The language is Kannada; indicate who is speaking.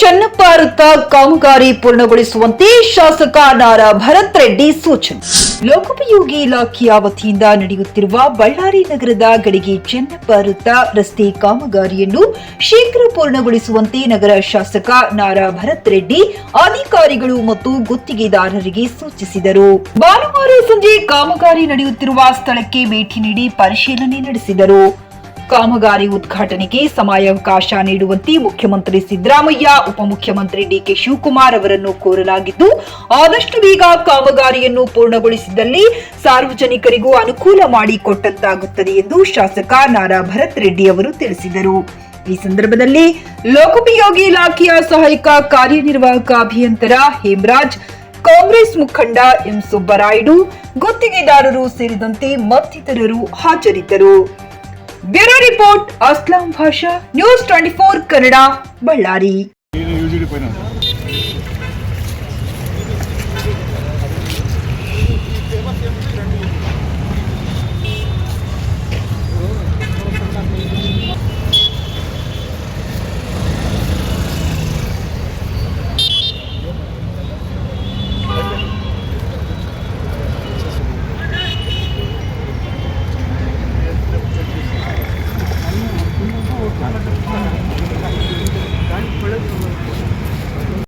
Speaker 1: ಚನ್ನಪ್ಪ ಕಾಮಗಾರಿ ಪೂರ್ಣಗೊಳಿಸುವಂತೆ ಶಾಸಕ ನಾರಾ ಭರತ್ ರೆಡ್ಡಿ ಸೂಚನೆ. ಲೋಕೋಪಯೋಗಿ ಇಲಾಖೆಯ ವತಿಯಿಂದ ನಡೆಯುತ್ತಿರುವ ಬಳ್ಳಾರಿ ನಗರದ ಗಡಿಗೆ ಚೆನ್ನಪ್ಪ ವೃತ್ತ ರಸ್ತೆ ಕಾಮಗಾರಿಯನ್ನು ಶೀಘ್ರ ಪೂರ್ಣಗೊಳಿಸುವಂತೆ ನಗರ ಶಾಸಕ ನಾರಾ ಭರತ್ ರೆಡ್ಡಿ ಅಧಿಕಾರಿಗಳು ಮತ್ತು ಗುತ್ತಿಗೆದಾರರಿಗೆ ಸೂಚಿಸಿದರು. ಭಾನುವಾರ ಸಂಜೆ ಕಾಮಗಾರಿ ನಡೆಯುತ್ತಿರುವ ಸ್ಥಳಕ್ಕೆ ಭೇಟಿ ನೀಡಿ ಪರಿಶೀಲನೆ ನಡೆಸಿದರು. ಕಾಮಗಾರಿ ಉದ್ಘಾಟನೆಗೆ ಸಮಯಾವಕಾಶ ನೀಡುವಂತೆ ಮುಖ್ಯಮಂತ್ರಿ ಸಿದ್ದರಾಮಯ್ಯ, ಉಪಮುಖ್ಯಮಂತ್ರಿ ಡಿಕೆ ಶಿವಕುಮಾರ್ ಅವರನ್ನು ಕೋರಲಾಗಿದ್ದು, ಆದಷ್ಟು ಬೇಗ ಕಾಮಗಾರಿಯನ್ನು ಪೂರ್ಣಗೊಳಿಸಿದಲ್ಲಿ ಸಾರ್ವಜನಿಕರಿಗೂ ಅನುಕೂಲ ಮಾಡಿಕೊಟ್ಟಂತಾಗುತ್ತದೆ ಎಂದು ಶಾಸಕ ನಾರಾ ಭರತ್ ರೆಡ್ಡಿ ಅವರು ತಿಳಿಸಿದರು. ಈ ಸಂದರ್ಭದಲ್ಲಿ ಲೋಕೋಪಯೋಗಿ ಇಲಾಖೆಯ ಸಹಾಯಕ ಕಾರ್ಯನಿರ್ವಾಹಕ ಅಭಿಯಂತರ ಹೇಮರಾಜ್, ಕಾಂಗ್ರೆಸ್ ಮುಖಂಡ ಎಂ ಸುಬ್ಬರಾಯ್ಡು, ಗುತ್ತಿಗೆದಾರರು ಸೇರಿದಂತೆ ಮತ್ತಿತರರು ಹಾಜರಿದ್ದರು. bureau report Aslam Basha news twenty four Kannada Ballari